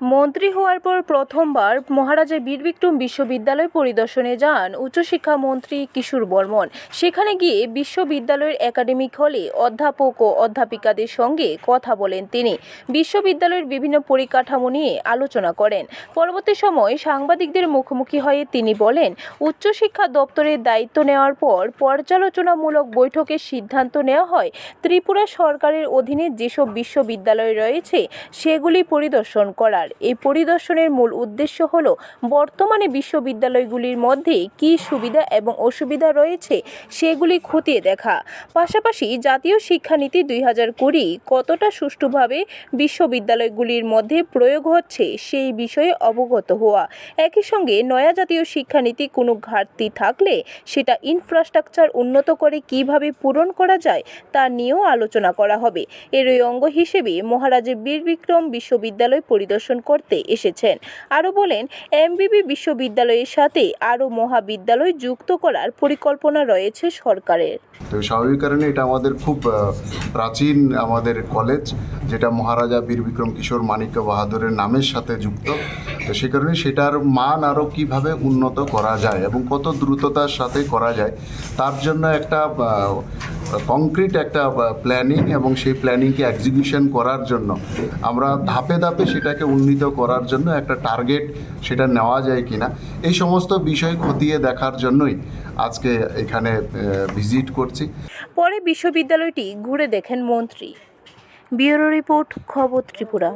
মন্ত্রী হওয়ার পর প্রথমবার মহারাজা বীর বিক্রম বিশ্ববিদ্যালয় পরিদর্শনে যান উচ্চশিক্ষা মন্ত্রী কিশোর বর্মন। সেখানে গিয়ে বিশ্ববিদ্যালয়ের একাডেমিক হলে অধ্যাপক ও অধ্যাপিকাদের সঙ্গে কথা বলেন তিনি। বিশ্ববিদ্যালয়ের বিভিন্ন পরিকাঠামো নিয়ে আলোচনা করেন। পরবর্তী সময় সাংবাদিকদের মুখোমুখি হয়ে তিনি বলেন, উচ্চশিক্ষা দপ্তরের দায়িত্ব নেওয়ার পর পর্যালোচনামূলক বৈঠকের সিদ্ধান্ত নেওয়া হয়। ত্রিপুরা সরকারের অধীনে যেসব বিশ্ববিদ্যালয় রয়েছে, সেগুলি পরিদর্শন করার। এই পরিদর্শনের মূল উদ্দেশ্য হল, বর্তমানে বিশ্ববিদ্যালয়গুলির মধ্যে কী সুবিধা এবং অসুবিধা রয়েছে সেগুলি খতিয়ে দেখা। পাশাপাশি জাতীয় শিক্ষানীতি দুই হাজার কুড়ি কতটা সুষ্ঠুভাবে বিশ্ববিদ্যালয়গুলির মধ্যে প্রয়োগ হচ্ছে সেই বিষয়ে অবগত হওয়া। একই সঙ্গে নয়া জাতীয় শিক্ষানীতি কোনো ঘাটতি থাকলে সেটা ইনফ্রাস্ট্রাকচার উন্নত করে কীভাবে পূরণ করা যায় তা নিয়েও আলোচনা করা হবে। এরই অঙ্গ হিসেবে মহারাজা বীর বিক্রম বিশ্ববিদ্যালয় পরিদর্শন করতে এসেছেন। আরও বলেন, এমবিবি বিশ্ববিদ্যালয়ের সাথে আরও মহাবিদ্যালয় যুক্ত করার পরিকল্পনা রয়েছে সরকারের। তো স্বাভাবিক কারণে এটা আমাদের খুব প্রাচীন আমাদের কলেজ, যেটা মহারাজা বীর বিক্রম কিশোর মানিক্য বাহাদুরের নামের সাথে যুক্ত। সে কারণে সেটার মান আরও কীভাবে উন্নত করা যায় এবং কত দ্রুততার সাথে করা যায়, তার জন্য একটা কংক্রিট একটা প্ল্যানিং এবং সেই প্ল্যানিংকে এক্সিকিউশন করার জন্য আমরা ধাপে ধাপে সেটাকে উন্নীত করার জন্য একটা টার্গেট সেটা নেওয়া যায় কিনা, এই সমস্ত বিষয় খতিয়ে দেখার জন্যই আজকে এখানে ভিজিট করছি। পরে বিশ্ববিদ্যালয়টি ঘুরে দেখেন মন্ত্রী। ব্যুরো রিপোর্ট, খবর ত্রিপুরা।